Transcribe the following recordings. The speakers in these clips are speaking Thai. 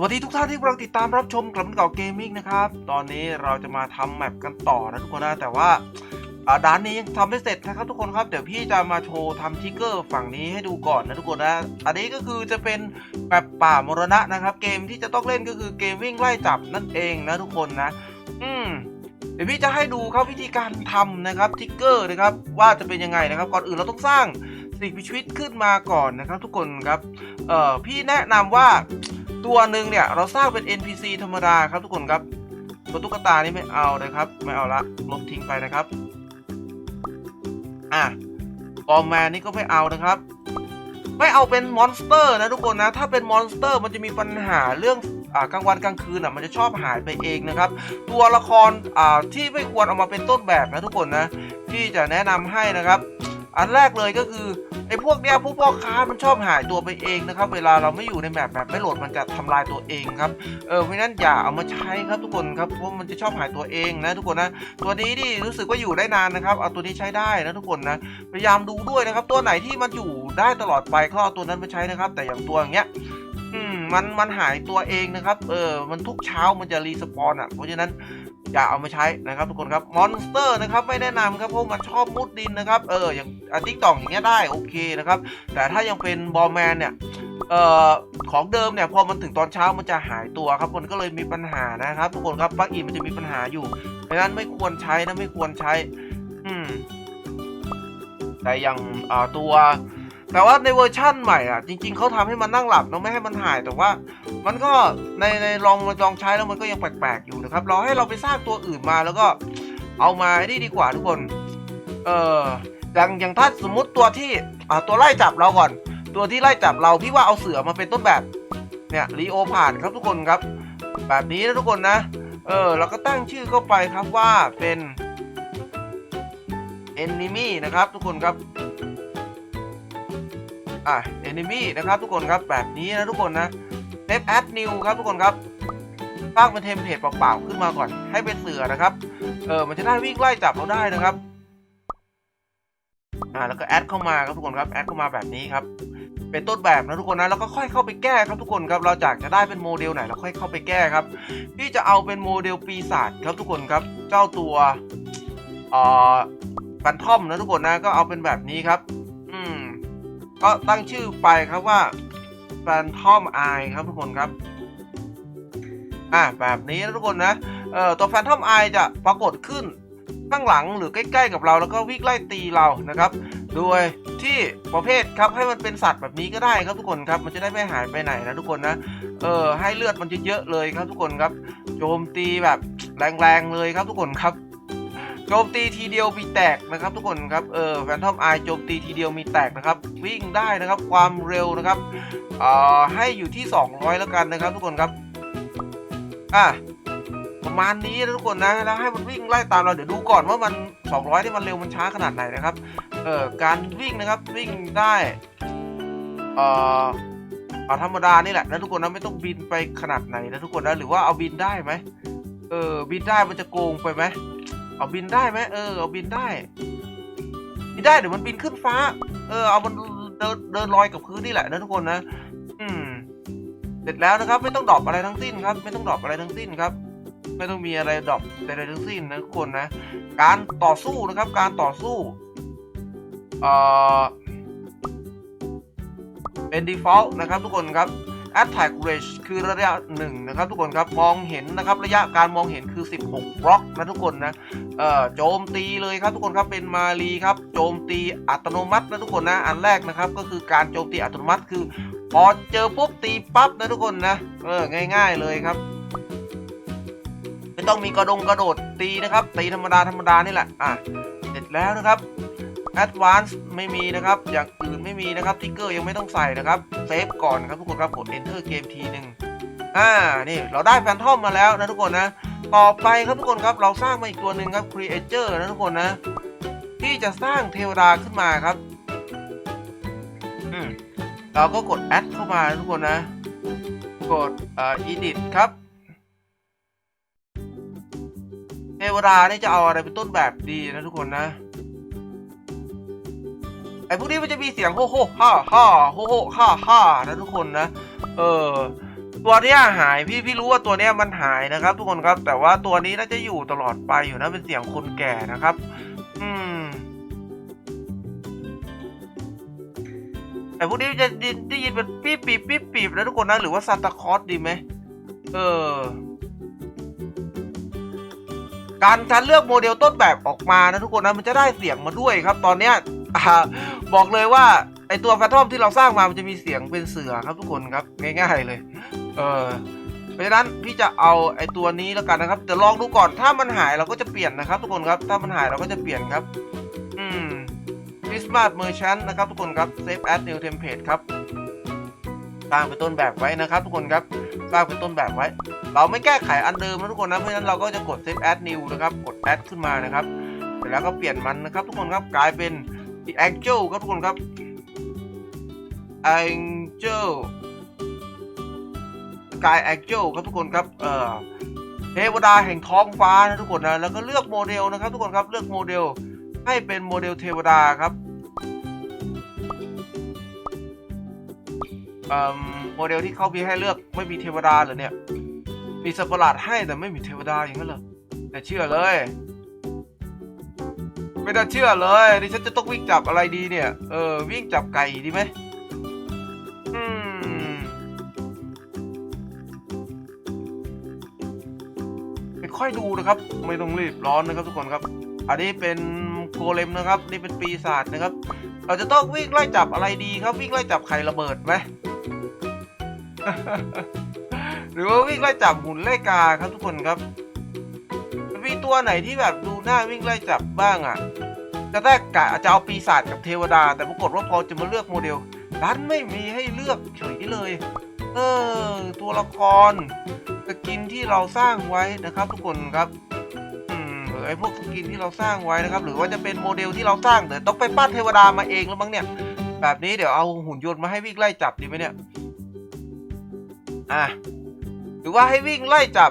สวัสดีทุกท่านที่กำลังติดตามรับชมกลับมาเก่าเกมมิ่งนะครับ ตอนนี้เราจะมาทำแมปกันต่อนะทุกคนนะ แต่ว่าอ่าด้านนี้ยังทำไม่เสร็จนะครับทุกคนครับ เดี๋ยวพี่จะมาโชว์ทำทิกเกอร์ฝั่งนี้ให้ดูก่อนนะทุกคนนะ อันนี้ก็คือจะเป็นแบบป่ามรณะนะครับ เกมที่จะต้องเล่นก็คือเกมวิ่งไล่จับนั่นเองนะทุกคนนะ อืมเดี๋ยวพี่จะให้ดูครับวิธีการทำนะครับทิกเกอร์นะครับว่าจะเป็นยังไงนะครับ ก่อนอื่นเราต้องสร้างสิ่งมีชีวิตขึ้นมาก่อนนะครับ ทุกคนครับ เอ่อพี่แนะนำว่า ตัวหนึ่งเนี่ยเราสร้างเป็น NPC ธรรมดาครับทุกคนครับตัวตุ๊กตานี่ไม่เอานะครับ ไม่เอาละลบทิ้งไปนะครับ อะบอมแมนนี่ก็ไม่เอานะครับ ไม่เอาเป็นมอนสเตอร์นะทุกคนนะ ถ้าเป็นมอนสเตอร์มันจะมีปัญหาเรื่องอ่ากลางวันกลางคืนอะมันจะชอบหายไปเองนะครับ ตัวละครอ่าที่ไม่ควรเอามาเป็นต้นแบบนะทุกคนนะ ที่จะแนะนำให้นะครับ อันแรกเลยก็คือ ไอ้พวกเนี้ยพวกพ่อค้ามันชอบหายตัวไปเองนะครับ เวลาเราไม่อยู่ในแมปแบบไม่โหลดมันจะทำลายตัวเองครับเออเพราะนั้นอย่าเอามาใช้ครับทุกคนครับเพราะมันจะชอบหายตัวเองนะทุกคนนะตัวนี้นี่รู้สึกว่าอยู่ได้นานนะครับเอาตัวนี้ใช้ได้นะทุกคนนะพยายามดูด้วยนะครับ ตัวไหนที่มันอยู่ได้ตลอดไปก็เอาตัวนั้นมาใช้นะครับ แต่อย่างตัวอย่างเงี้ยมมันมันหายตัวเองนะครับ เออ มันทุกเช้ามันจะรีสปอนอะ เพราะฉะนั้น อย่าเอามาใช้นะครับทุกคนครับมอนสเตอร์นะครับไม่แนะนำครับเพราะมันชอบมุดดินนะครับเอออย่างอาทิกต่องอย่างเงี้ยได้โอเคนะครับแต่ถ้ายังเป็นบอลแมนเนี่ยเอ่อของเดิมเนี่ยพอมันถึงตอนเช้ามันจะหายตัวครับมันก็เลยมีปัญหานะครับทุกคนครับปลั๊กอินมันจะมีปัญหาอยู่เพราะนั้นไม่ควรใช้นะไม่ควรใช้ อืมแต่อย่างอ่าตัว แต่ว่าในเวอร์ชั่นใหม่อะ จริง ๆเขาทำให้มันนั่งหลับเนอะไม่ให้มันหายแต่ว่า มันก็ในในลองมาลองใช้แล้วมันก็ยังแปลกๆอยู่นะครับ เราให้เราไปสร้างตัวอื่นมาแล้วก็เอามาไอ้ดีกว่าทุกคน เอออย่างอย่างถ้าสมมุติตัวที่อ่าตัวไล่จับเราก่อน ตัวที่ไล่จับเราพี่ว่าเอาเสือมาเป็นต้นแบบ เนี่ยรีโอผ่านครับทุกคนครับ แบบนี้นะทุกคนนะ เออเราก็ตั้งชื่อเข้าไปครับว่าเป็น enemy นะครับทุกคนครับ อะ enemy นะครับทุกคนครับแบบนี้นะทุกคนนะ save add new ครับทุกคนครับสร้างเป็นเทมเพลตเปล่าๆขึ้นมาก่อนให้เป็นเสือนะครับ เออมันจะได้วิ่งไล่จับเราได้นะครับอ่าแล้วก็แอดเข้ามาครับทุกคนครับแอดเข้ามาแบบนี้ครับเป็นต้นแบบนะทุกคนนะแล้วก็ค่อยเข้าไปแก้ครับทุกคนครับเราจากจะได้เป็นโมเดลไหนเราค่อยเข้าไปแก้ครับพี่จะเอาเป็นโมเดลปีศาจครับทุกคนครับเจ้าตัวเอ่อฟันทอมนะทุกคนนะก็เอาเป็นแบบนี้ครับ ก็ตั้งชื่อไปครับว่า Phantom Eye ครับทุกคนครับอ่าแบบนี้นะทุกคนนะเอ่อตัว Phantom Eye จะปรากฏขึ้นข้างหลังหรือใกล้ ๆ กับเราแล้วก็วิ่งไล่ตีเรานะครับ โดยที่ประเภทครับให้มันเป็นสัตว์แบบนี้ก็ได้ครับทุกคนครับมันจะได้ไม่หายไปไหนนะทุกคนนะเออให้เลือดมันเยอะๆเลยครับทุกคนครับ โจมตีแบบแรงๆเลยครับทุกคนครับ โจมตีทีเดียวมีแตกนะครับ ทุกคนครับเออแฟนทอมไอโจมตีทีเดียวมีแตกนะครับ วิ่งได้นะครับความเร็วนะครับเอ่อให้อยู่ที่ 200 แล้วกันนะครับ ทุกคนครับอะประมาณนี้นะทุกคนนะแล้วให้มันวิ่งไล่ตามเราเดี๋ยวดูก่อนว่ามัน 200ที่มันเร็วมันช้าขนาดไหนนะครับเอ่อการวิ่งนะครับวิ่งได้เอ่อเอาธรรมดานี่แหละนะทุกคนนะไม่ต้องบินไปขนาดไหนนะทุกคนนะหรือว่าเอาบินได้ไหมเออบินได้มันจะโกงไปไหม เอาบินได้ไหมเออเอาบินได้บินได้เดี๋ยวมันบินขึ้นฟ้า เออเอามันเดินเดินลอยกับพื้นนี่แหละนะทุกคนนะ อืม เสร็จแล้วนะครับ ไม่ต้องดรอปอะไรทั้งสิ้นครับ ไม่ต้องดรอปอะไรทั้งสิ้นครับ ไม่ต้องมีอะไรดรอปอะไรทั้งสิ้นนะทุกคนนะ การต่อสู้นะครับ การต่อสู้เอ่อเป็น default นะครับทุกคนครับ attack range คือระยะหนึ่งนะครับทุกคนครับมองเห็นนะครับระยะการมองเห็นคือ 16บล็อกนะทุกคนนะเอ่อโจมตีเลยครับทุกคนครับเป็นมารีครับโจมตีอัตโนมัตินะทุกคนนะอันแรกนะครับก็คือการโจมตีอัตโนมัติคือ พอเจอปุ๊บตีปั๊บนะทุกคนนะเออง่าย ๆเลยครับไม่ต้องมีกระดงกระโดดตีนะครับตีธรรมดาธรรมดานี่แหละอะเสร็จแล้วนะครับ Advance ไม่มีนะครับ อย่างอื่นไม่มีนะครับทิกเกอร์ยังไม่ต้องใส่นะครับเซฟก่อนครับทุกคนครับกด Enter เกมทีหนึ่งอ่านี่เราได้แฟนทอมมาแล้วนะทุกคนนะ ต่อไปครับทุกคนครับเราสร้างมาอีกตัวหนึ่งครับ Creator นะทุกคนนะ ที่จะสร้างเทวดาขึ้นมาครับอืมเราก็กด Add เข้ามาทุกคนนะ กดเอ่อ Edit ครับเทวดานี่จะเอาอะไรเป็นต้นแบบดีนะทุกคนนะ ไอ้พวกนี้มันจะมีเสียงโฮโฮฮ่าฮ่าโฮโฮฮ่าฮ่านะทุกคนนะ เออตัวเนี้ยหายพี่พี่รู้ว่าตัวเนี้ยมันหายนะครับ ทุกคนครับ แต่ว่าตัวนี้น่าจะอยู่ตลอดไปอยู่นะเป็นเสียงคนแก่นะครับ อืมแต่พวกนี้จะได้ได้ยินเป็นปี๊บปี๊บปี๊บปี๊บนะทุกคนนะหรือว่าซานตาคลอสดีไหมเออการการเลือกโมเดลต้นแบบออกมานะทุกคนนะมันจะได้เสียงมาด้วยครับ ตอนเนี้ยอ่า บอกเลยว่าไอตัวแฟทอมที่เราสร้างมามันจะมีเสียงเป็นเสือครับทุกคนครับง่ายๆเลย เออเพราะฉะนั้นพี่จะเอาไอตัวนี้แล้วกันนะครับแต่ลองดูก่อนถ้ามันหายเราก็จะเปลี่ยนนะครับ ทุกคนครับถ้ามันหายเราก็จะเปลี่ยนครับ อืม Christmas Merchant นะครับ ทุกคนครับ Save as New Template ครับสร้างเป็นต้นแบบไว้นะครับ ทุกคนครับสร้างเป็นต้นแบบไว้ เราไม่แก้ไขอันเดิมนะทุกคนนะเพราะฉะนั้นเราก็จะกด Save as New นะครับกด Add ขึ้นมานะครับเสร็จแล้วก็เปลี่ยนมันนะครับ ทุกคนครับกลายเป็น The Angel ครับทุกคนครับ Angel กาย Angel ครับทุกคนครับเอ่อเทวดาแห่งท้องฟ้านะทุกคนนะแล้วก็เลือกโมเดลนะครับทุกคนครับเลือกโมเดลให้เป็นโมเดลเทวดาครับเอ่อโมเดลที่เขามีให้เลือกไม่มีเทวดาเหรอเนี่ย มีสัตว์ประหลาดให้แต่ไม่มีเทวดาอย่างนั้นเหรอแต่เชื่อเลย ไม่น่าเชื่อเลยดิฉันจะต้องวิ่งจับอะไรดีเนี่ย เออ วิ่งจับไก่ดีไหมอืมค่อยดูนะครับ ไม่ต้องรีบร้อนนะครับทุกคนครับ อันนี้เป็นโกเลมนะครับ นี่เป็นปีศาจนะครับ เราจะต้องวิ่งไล่จับอะไรดีครับ วิ่งไล่จับไข่ระเบิดไหมหรือว่าวิ่งไล่จับหุ่นไล่กาครับทุกคนครับ ตัวไหนที่แบบดูหน้าวิ่งไล่จับบ้างอะจะได้กะจะเอาปีศาจกับเทวดา แต่ปรากฏว่าพอจะมาเลือกโมเดลดันไม่มีให้เลือกเฉยเลย เออ ตัวละครสกินที่เราสร้างไว้นะครับ ทุกคนครับอืมหรือไอ้พวกสกินที่เราสร้างไว้นะครับ หรือว่าจะเป็นโมเดลที่เราสร้างเดี๋ยวต้องไปปั้นเทวดามาเองแล้วมั้งเนี่ย แบบนี้เดี๋ยวเอาหุ่นยนต์มาให้วิ่งไล่จับดีไหมเนี่ยอะหรือว่าให้วิ่งไล่จับ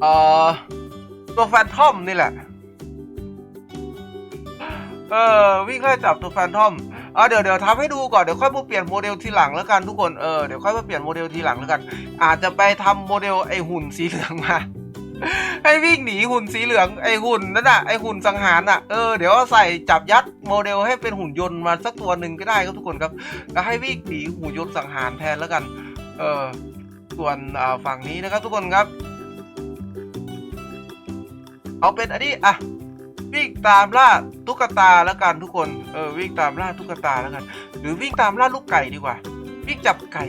เอ่อ ตัวแฟนทอมนี่แหละ เออวิ่งไล่จับตัวแฟนทอมอะเดี๋ยวเดี๋ยวทำให้ดูก่อนเดี๋ยวค่อยมาเปลี่ยนโมเดลทีหลังแล้วกันทุกคนเออเดี๋ยวค่อยมาเปลี่ยนโมเดลทีหลังแล้วกัน อาจจะไปทำโมเดลไอหุ่นสีเหลืองมาให้วิ่งหนีหุ่นสีเหลืองไอหุ่นนั่นน่ะไอหุ่นสังหารน่ะเออเดี๋ยวใส่จับยัดโมเดลให้เป็นหุ่นยนต์มาสักตัวหนึ่งก็ได้ครับทุกคนครับแล้วให้วิ่งหนีหุ่นยนต์สังหารแทนแล้วกัน เออส่วนฝั่งนี้นะครับทุกคนครับ เอาเป็นอันนี้อะวิ่งตามล่าตุ๊กตาแล้วกันทุกคนเออวิ่งตามล่าตุ๊กตาแล้วกัน หรือวิ่งตามล่าลูกไก่ดีกว่า วิ่งจับไก่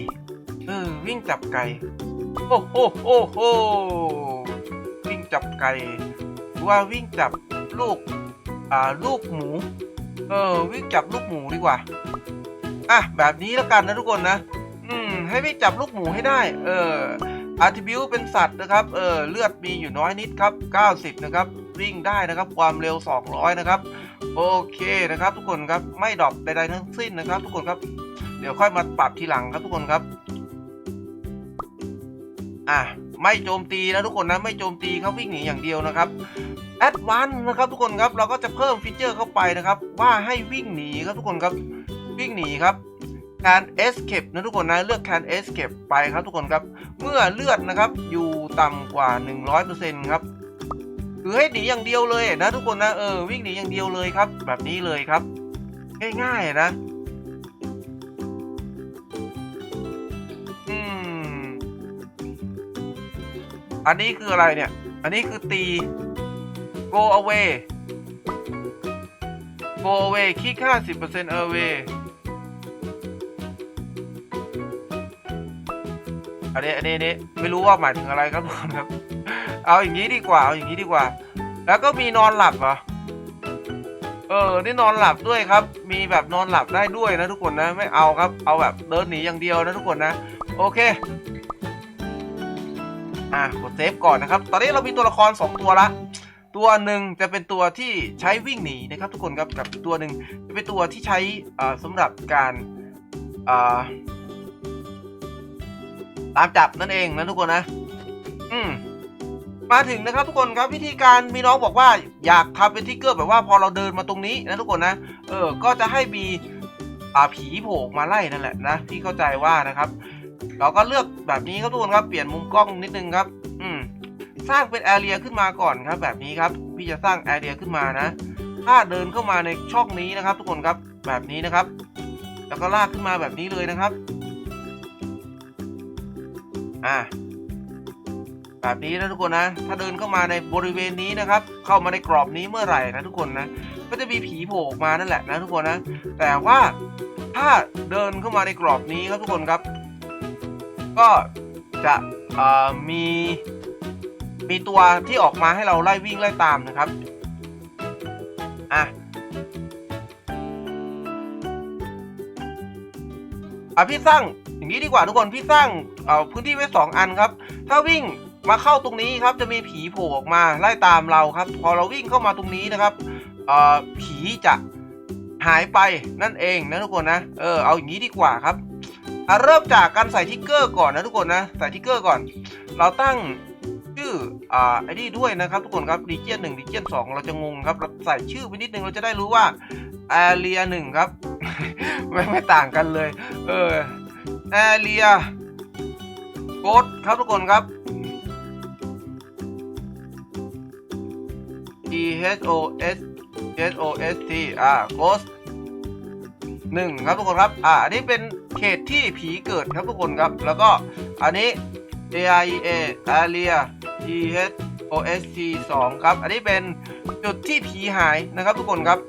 เออวิ่งจับไก่โอ้โหโอ้โหวิ่งจับไก่หรือว่าวิ่งจับลูกอ่าลูกหมู เออวิ่งจับลูกหมูดีกว่าอะแบบนี้แล้วกันนะทุกคนนะ อืมให้วิ่งจับลูกหมูให้ได้ เออ อาร์ติบิวเป็นสัตว์นะครับ เออเลือดมีอยู่น้อยนิดครับ 90 นะครับ วิ่งได้นะครับ ความเร็ว 200 นะครับ โอเคนะครับ ทุกคนครับ ไม่ดรอปใดๆทั้งสิ้นนะครับ ทุกคนครับ เดี๋ยวค่อยมาปรับทีหลังครับทุกคนครับ อะ ไม่โจมตีนะทุกคนนะ ไม่โจมตีเขาวิ่งหนีอย่างเดียวนะครับแอดวานนะครับทุกคนครับ เราก็จะเพิ่มฟีเจอร์เข้าไปนะครับ ว่าให้วิ่งหนีครับทุกคนครับ วิ่งหนีครับ การ escape นะทุกคนนะเลือกการ escape ไปครับทุกคนครับ เมื่อเลือดนะครับอยู่ต่ำกว่า 100%ครับคือให้หนีอย่างเดียวเลยนะทุกคนนะเออวิ่งหนีอย่างเดียวเลยครับ แบบนี้เลยครับ ง่ายๆนะอืมอันนี้คืออะไรเนี่ย อันนี้คือตี go away go away คลิก50% away อันนี้อันนี้อันนี้ไม่รู้ว่าหมายถึงอะไรครับทุกครับ เอาอย่างนี้ดีกว่าเอาอย่างนี้ดีกว่า แล้วก็มีนอนหลับเหรอเออนี่นอนหลับด้วยครับ มีแบบนอนหลับได้ด้วยนะทุกคนนะไม่เอาครับ เอาแบบเดินหนีอย่างเดียวนะทุกคนนะ โอเคอะกดเซฟก่อนนะครับ ตอนนี้เรามีตัวละคร 2 ตัวละตัวหนึ่งจะเป็นตัวที่ใช้วิ่งหนีนะครับ ทุกคนครับกับตัวหนึ่งจะเป็นตัวที่ใช้อ่าสำหรับการอ่า ตามจับนั่นเองนะทุกคนนะ อืมมาถึงนะครับทุกคนครับวิธีการมีน้องบอกว่าอยากทำเป็นทิกเกอร์แบบว่าพอเราเดินมาตรงนี้นะทุกคนนะ เออ ก็จะให้มีอ่าผีโผล่มาไล่นั่นแหละนะพี่เข้าใจว่านะครับ เราก็เลือกแบบนี้ครับทุกคนครับเปลี่ยนมุมกล้องนิดนึงครับ อืมสร้างเป็นแอเรียขึ้นมาก่อนครับ แบบนี้ครับ พี่จะสร้างแอเรียขึ้นมานะ ถ้าเดินเข้ามาในช่องนี้นะครับ ทุกคนครับแบบนี้นะครับ แล้วก็ลากขึ้นมาแบบนี้เลยนะครับ อ่าแบบนี้นะทุกคนนะ ถ้าเดินเข้ามาในบริเวณนี้นะครับ เข้ามาในกรอบนี้เมื่อไหร่นะทุกคนนะ ก็จะมีผีโผล่ออกมานั่นแหละนะทุกคนนะ แต่ว่าถ้าเดินเข้ามาในกรอบนี้ครับทุกคนครับ ก็จะมีมีตัวที่ออกมาให้เราไล่วิ่งไล่ตามนะครับ อะอะพี่สร้าง อย่างนี้ดีกว่าทุกคนพี่สร้างเอ่อพื้นที่ไว้สองอันครับ ถ้าวิ่งมาเข้าตรงนี้ครับจะมีผีโผล่ออกมาไล่ตามเราครับ พอเราวิ่งเข้ามาตรงนี้นะครับเอ่อผีจะหายไปนั่นเองนะทุกคนนะเออเอาอย่างนี้ดีกว่าครับเริ่มจากการใส่ทิกเกอร์ก่อนนะทุกคนนะใส่ทิกเกอร์ก่อน เราตั้งชื่ออ่าไอ้นี่ด้วยนะครับ ทุกคนครับดีเจียนหนึ่งดีเจียนสองเราจะงงครับเราใส่ชื่อไปนิดนึงเราจะได้รู้ว่าแอเรียหนึ่งครับไม่ไม่ต่างกันเลย เออ แอเรียโกดครับทุกคนครับ G H O S H O S T อ่า Ghost หนึ่งครับทุกคนครับ อ่า อันนี้เป็นเขตที่ผีเกิดครับทุกคนครับ แล้วก็อันนี้ A I E A Area G H O S T 2ครับ อันนี้เป็นจุดที่ผีหายนะครับทุกคนครับ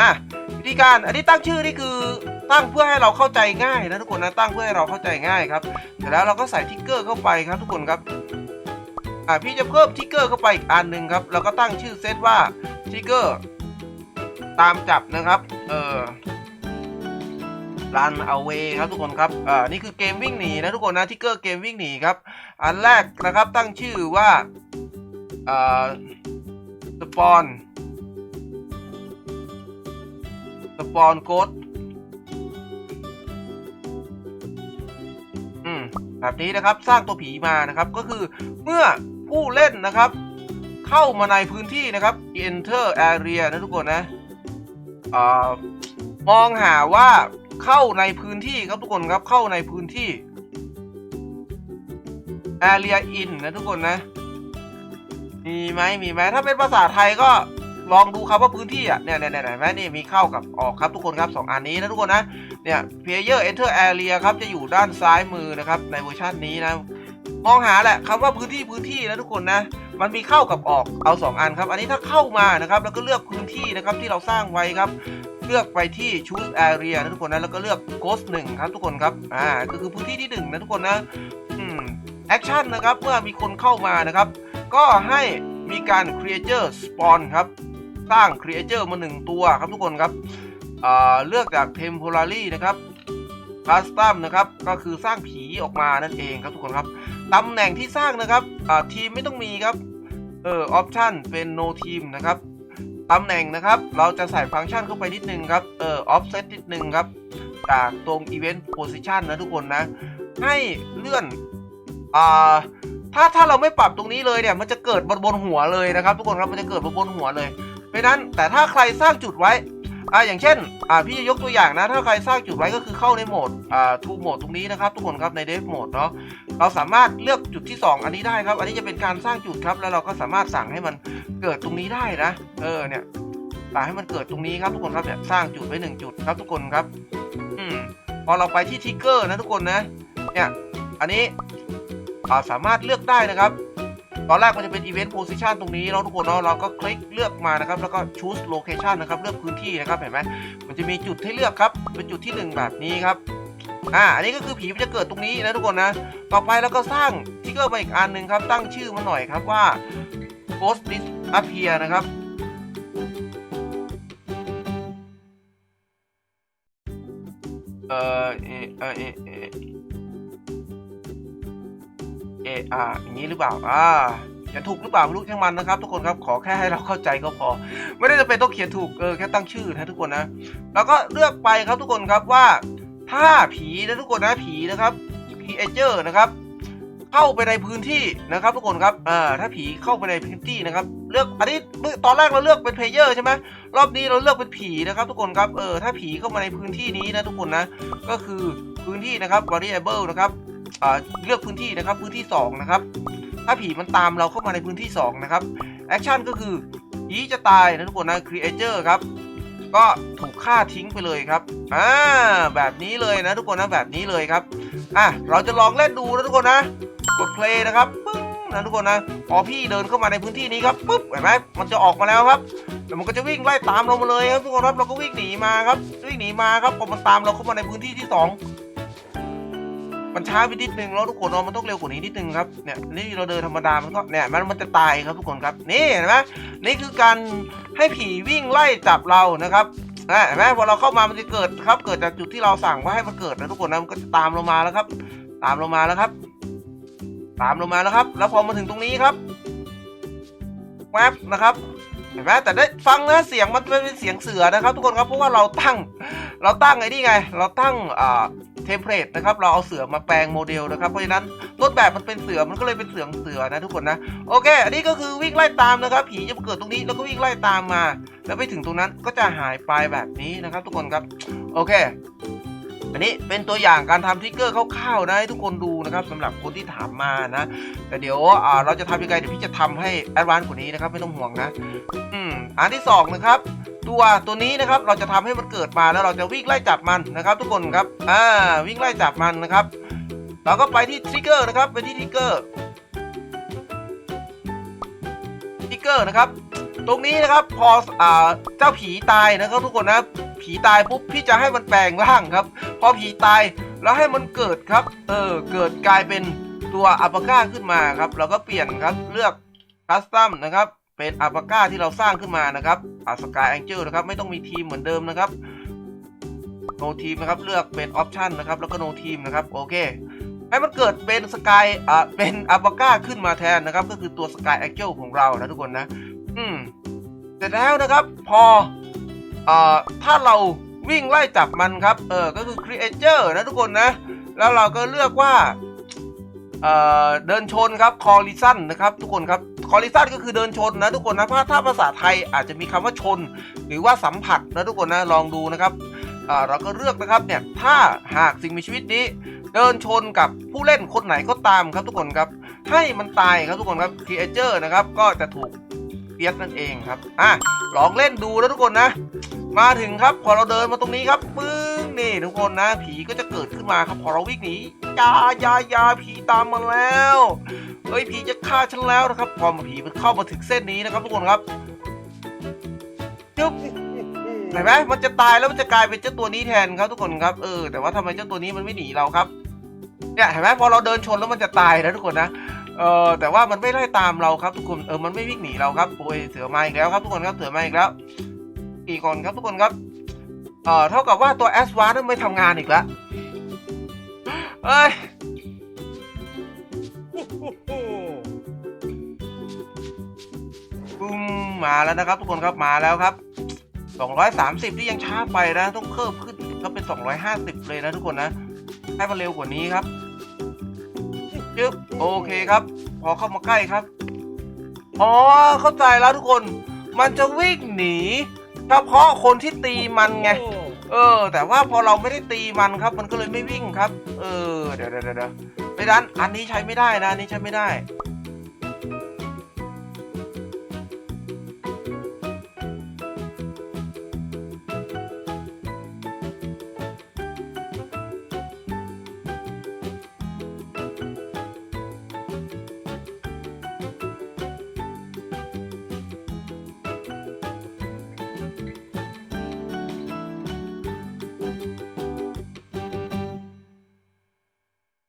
อะวิธีการ อันนี้ตั้งชื่อนี่คือ ตั้งเพื่อให้เราเข้าใจง่ายนะทุกคนนะตั้งเพื่อให้เราเข้าใจง่ายครับเสร็จแล้วเราก็ใส่ทิกเกอร์เข้าไปครับทุกคนครับอ่าพี่จะเพิ่มทิกเกอร์เข้าไปอีกอันหนึ่งครับแล้วก็ตั้งชื่อเซตว่าทิกเกอร์ตามจับนะครับเออ run away ครับทุกคนครับอ่านี่คือเกมวิ่งหนีนะทุกคนนะทิกเกอร์เกมวิ่งหนีครับอันแรกนะครับตั้งชื่อว่าอ่า spawn spawn code อืม แบบนี้นะครับสร้างตัวผีมานะครับก็คือเมื่อผู้เล่นนะครับ เข้ามาในพื้นที่นะครับ enter area นะทุกคนนะอมองหาว่าเข้าในพื้นที่ครับทุกคนครับเข้าในพื้นที่ area in นะทุกคนนะ มีไหมมีไหมถ้าเป็นภาษาไทยก็ ลองดูครับว่าพื้นที่อะเนี่ยเนี่ยเนี่ยเห็นไหมนี่มีเข้ากับออกครับทุกคนครับสองอันนี้นะทุกคนนะเนี่ย player enter area ครับจะอยู่ด้านซ้ายมือนะครับในเวอร์ชันนี้นะมองหาแหละคำว่าพื้นที่พื้นที่นะทุกคนนะมันมีเข้ากับออกเอา 2 อันครับ อันนี้ถ้าเข้ามานะครับแล้วก็เลือกพื้นที่นะครับที่เราสร้างไว้ครับเลือกไปที่ choose area นะทุกคนนะแล้วก็เลือก ghost 1ครับทุกคนครับอ่าก็คือพื้นที่ที่ 1 นะทุกคนนะอืม action นะครับเมื่อมีคนเข้ามานะครับ ก็ให้มีการ creature spawn ครับ สร้าง creature มาหนึ่งตัวครับทุกคนครับเลือกจาก temporary นะครับ custom นะครับก็คือสร้างผีออกมานั่นเองครับทุกคนครับตำแหน่งที่สร้างนะครับทีมไม่ต้องมีครับเออ option เป็น no team นะครับตำแหน่งนะครับเราจะใส่ฟังก์ชันเข้าไปนิดนึงครับเออ offset นิดนึงครับจากตรง event position นะทุกคนนะ ให้เลื่อนอ่าถ้าถ้าเราไม่ปรับตรงนี้เลยเนี่ยมันจะเกิดบนบนหัวเลยนะครับ ทุกคนครับมันจะเกิดบนบนหัวเลย เพราะนั้นแต่ถ้าใครสร้างจุดไว้อ่าอย่างเช่นอ่าพี่จะยกตัวอย่างนะ ถ้าใครสร้างจุดไว้ก็คือเข้าในโหมดอ่าทูโหมดตรงนี้นะครับ ทุกคนครับในเดฟโหมดเนาะเราสามารถเลือกจุดที่ 2 อันนี้ได้ครับ อันนี้จะเป็นการสร้างจุดครับ แล้วเราก็สามารถสั่งให้มันเกิดตรงนี้ได้นะเออเนี่ยสั่งให้มันเกิดตรงนี้ครับทุกคนครับเนี่ยสร้างจุดไว้หนึ่งจุดครับทุกคนครับอืมพอเราไปที่ทิกเกอร์นะทุกคนนะเนี่ยอันนี้อ่าสามารถเลือกได้นะครับ ตอนแรกมันจะเป็น Event Position ตรงนี้แล้วทุกคนเนาะเราก็คลิกเลือกมานะครับแล้วก็ choose location นะครับเลือกพื้นที่นะครับเห็นไหมมันจะมีจุดให้เลือกครับเป็นจุดที่หนึ่งแบบนี้ครับอ่าอันนี้ก็คือผีมันจะเกิดตรงนี้นะทุกคนนะ ต่อไปเราก็สร้างทิกเกอร์มาอีกอันหนึ่งครับ ตั้งชื่อมันหน่อยครับว่า Ghost Disappear นะครับเอ่อเอเอเอเอ เออ่าอย่างนี้หรือเปล่าอ่าเขียนถูกหรือเปล่าไม่รู้ช่างมันนะครับ ทุกคนครับขอแค่ให้เราเข้าใจก็พอ ไม่ได้จะเป็นต้องเขียนถูกเออแค่ตั้งชื่อนะทุกคนนะ แล้วก็เลือกไปครับทุกคนครับว่า ถ้าผีนะทุกคนนะผีนะครับผีเอเจอร์นะครับ เข้าไปในพื้นที่นะครับ ทุกคนครับอ่าถ้าผีเข้าไปในพื้นที่นะครับ เลือกอันนี้ตอนแรกเราเลือกเป็นเพลเยอร์ใช่ไหมรอบนี้เราเลือกเป็นผีนะครับ ทุกคนครับเออถ้าผีเข้ามาในพื้นที่นี้นะทุกคนนะ ก็คือพื้นที่นะครับ variable นะครับ เลือกพื้นที่นะครับพื้นที่สองนะครับ ถ้าผีมันตามเราเข้ามาในพื้นที่สองนะครับแอคชั่นก็คือผีจะตายนะทุกคนนะครีเอเจอร์ครับ ก็ถูกฆ่าทิ้งไปเลยครับอ่าแบบนี้เลยนะทุกคนนะแบบนี้เลยครับอะเราจะลองเล่นดูนะทุกคนนะ กดเพลย์นะครับปึ้งนะทุกคนนะพอพี่เดินเข้ามาในพื้นที่นี้ครับปุ๊บเห็นไหมมันจะออกมาแล้วครับแล้วมันก็จะวิ่งไล่ตามเรามาเลยครับทุกคนครับเราก็วิ่งหนีมาครับวิ่งหนีมาครับพอมันตามเราเข้ามาในพื้นที่ที่สอง มันช้าไปนิดนึงแล้วทุกคนเนามันต้องเร็วกว่านี้นิดนึงครับเนี่ยนี่เราเดินธรรมดามันก็เนี่ยมันมันจะตายครับทุกคนครับนี่เห็นไหมนี่คือการให้ผีวิ่งไล่จับเรานะครับนะเห็นไหมพอเราเข้ามามันจะเกิดครับ เกิดจากจุดที่เราสั่งว่าให้มันเกิดนะทุกคนนะมันก็จะตามเรามาแล้วครับ ตามเรามาแล้วครับ ตามเรามาแล้วครับ แล้วพอมาถึงตรงนี้ครับแวบนะครับ ห็นไหมแต่ได้ฟังนะเสียงมันเป็นเสียงเสือนะครับ ทุกคนครับเพราะว่าเราตั้ง เราตั้งไอ้นี่ไง เราตั้งอ่าเทมเพลตนะครับเราเอาเสือมาแปลงโมเดลนะครับเพราะฉะนั้นต้นแบบมันเป็นเสือมันก็เลยเป็นเสือเสือนะทุกคนนะโอเค อันนี้ก็คือวิ่งไล่ตามนะครับ ผีจะเกิดตรงนี้แล้วก็วิ่งไล่ตามมา แล้วไปถึงตรงนั้นก็จะหายไปแบบนี้นะครับ ทุกคนครับโอเค อันนี้เป็นตัวอย่างการทำทริกเกอร์คร่าวๆนะให้ทุกคนดูนะครับสำหรับคนที่ถามมานะแต่เดี๋ยวเราจะทำยังไงเดี๋ยวพี่จะทำให้แอดวานซ์กว่านี้นะครับไม่ต้องห่วงนะอืมอันที่สองนะครับตัวตัวนี้นะครับเราจะทำให้มันเกิดมาแล้วเราจะวิ่งไล่จับมันนะครับ ทุกคนครับอ่าวิ่งไล่จับมันนะครับ เราก็ไปที่ทริกเกอร์นะครับไปที่ทริกเกอร์ทริกเกอร์นะครับ ตรงนี้นะครับพออ่าเจ้าผีตายนะครับทุกคนนะ ผีตายปุ๊บพี่จะให้มันแปลงร่างครับ พอผีตายแล้วให้มันเกิดครับ เออ เกิดกลายเป็นตัวอัปก้าขึ้นมาครับ เราก็เปลี่ยนครับเลือกคัสตัมนะครับ เป็นอัปก้าที่เราสร้างขึ้นมานะครับอาสกายแองเจิลนะครับ ไม่ต้องมีทีมเหมือนเดิมนะครับโนทีมนะครับเลือกเป็นออปชันนะครับ แล้วก็โนทีมนะครับ โอเคให้มันเกิดเป็นสกายอ่าเป็นอัปก้าขึ้นมาแทนนะครับ ก็คือตัวสกายแองเจิลของเรานะทุกคนนะ อืมเสร็จแล้วนะครับ พอ เอ่อถ้าเราวิ่งไล่จับมันครับ เออ ก็คือ creature นะทุกคนนะ แล้วเราก็เลือกว่า เอ่อ เดินชนครับ collision นะครับ ทุกคนครับ collision ก็คือเดินชนนะทุกคนนะถ้าถ้าภาษาไทยอาจจะมีคำว่าชน หรือว่าสัมผัสนะทุกคนนะ ลองดูนะครับอ่าเราก็เลือกนะครับเนี่ย ถ้าหากสิ่งมีชีวิตนี้ เดินชนกับผู้เล่นคนไหนก็ตามครับทุกคนครับ ให้มันตายครับทุกคนครับ creature นะครับ ก็จะถูก เปียสนั่นเองครับอะลองเล่นดูนะทุกคนนะ มาถึงครับพอเราเดินมาตรงนี้ครับปึ้งนี่ทุกคนนะ ผีก็จะเกิดขึ้นมาครับพอเราวิ่งหนียายายาผีตามมาแล้วเฮ้ยผีจะฆ่าฉันแล้วนะครับ พอมาผีมันเข้ามาถึงเส้นนี้นะครับทุกคนครับจึ๊บเห็นไหมมันจะตายแล้วมันจะกลายเป็นเจ้าตัวนี้แทนครับทุกคนครับเออแต่ว่าทำไมเจ้าตัวนี้มันไม่หนีเราครับเนี่ยเห็นไหมพอเราเดินชนแล้วมันจะตายนะทุกคนนะ เออแต่ว่ามันไม่ไล่ตามเราครับทุกคนเออมันไม่วิ่งหนีเราครับโอ้ยเสือมาอีกแล้วครับทุกคนครับเสือมาอีกแล้วกี่คนครับทุกคนครับเอ่อเท่ากับว่าตัวแอสวานั้นไม่ทำงานอีกแล้วเอ้ยปุ้มมาแล้วนะครับ ทุกคนครับมาแล้วครับ230ที่ยังช้าไปนะต้องเพิ่มขึ้นก็เป็น 250 เลยนะทุกคนนะให้มันเร็วกว่านี้ครับ จึ๊บโอเคครับ พอเข้ามาใกล้ครับ อ๋อเข้าใจแล้วทุกคน มันจะวิ่งหนีเฉพาะคนที่ตีมันไง เออ แต่ว่าพอเราไม่ได้ตีมันครับ มันก็เลยไม่วิ่งครับ เออ เดี๋ยวเดี๋ยวเดี๋ยวไม่ดันอันนี้ใช้ไม่ได้นะอันนี้ใช้ไม่ได้